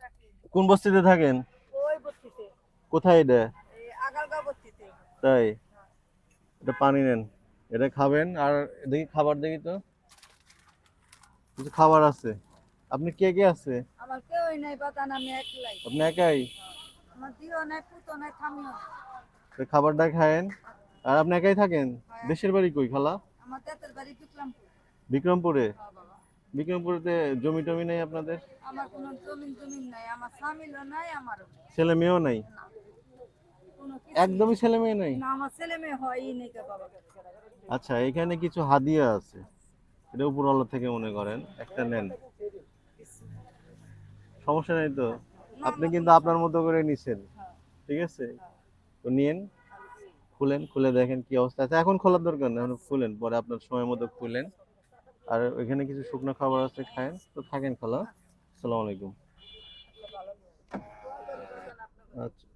থাকি। কোন বস্তিতে থাকেন? কোথায় এটা? তাই? এটা পানি নেন। এটা খাবেন আর দেখি খাবার দেখি তো। কিছু খাবার আছে। আপনি কে কে আছে? আমার কেউই নাই বাতান আমি একলাই। আপনি একাই? আমার দিও নাই পুতো নাই থামিও তো খাবারটা খায়েন। আর আপনি একাই থাকেন? হ্যাঁ। দেশের বাড়ি কই খালা? আমার দেতের বাড়ি বিক্রমপুর। বিক্রমপুরে? হ্যাঁ বিক্রমপুরেতে জমি টমি নেই আপনাদের? আমার কোনো জমিন জমিন নাই আমার স্বামীরও নাই আমারও ছেলে মেয়েও নাই? একদমই ছেলে মেয়ে নাই? না আমার ছেলে মেয়ে হয়ই নেই কে বাবা। আচ্ছা এখানে কিছু হাদিয়া আছে। এটা উপরওয়ালা থেকে মনে করেন একটা নেন। সমস্যা নেই তো? আপনি কিন্তু আপনার মতো করে নিছেন। ঠিক আছে? তো নিয়েন খুলেন খুলে দেখেন কি অবস্থা আছে। এখন খোলার দরকার না এখন খুলেন পরে আপনার সময় মতো খুলেন। আর ওইখানে কিছু শুকনো খাবার আছে খায়েন। তো থাকেন খালা। আসসালামু আলাইকুম। আচ্ছা।